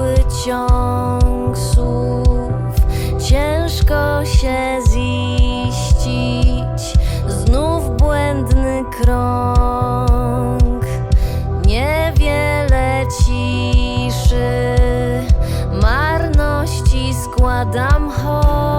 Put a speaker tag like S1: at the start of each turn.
S1: cały ciąg słów. Ciężko się ziścić Znów błędny krąg. Niewiele ciszy Marności składam hołd.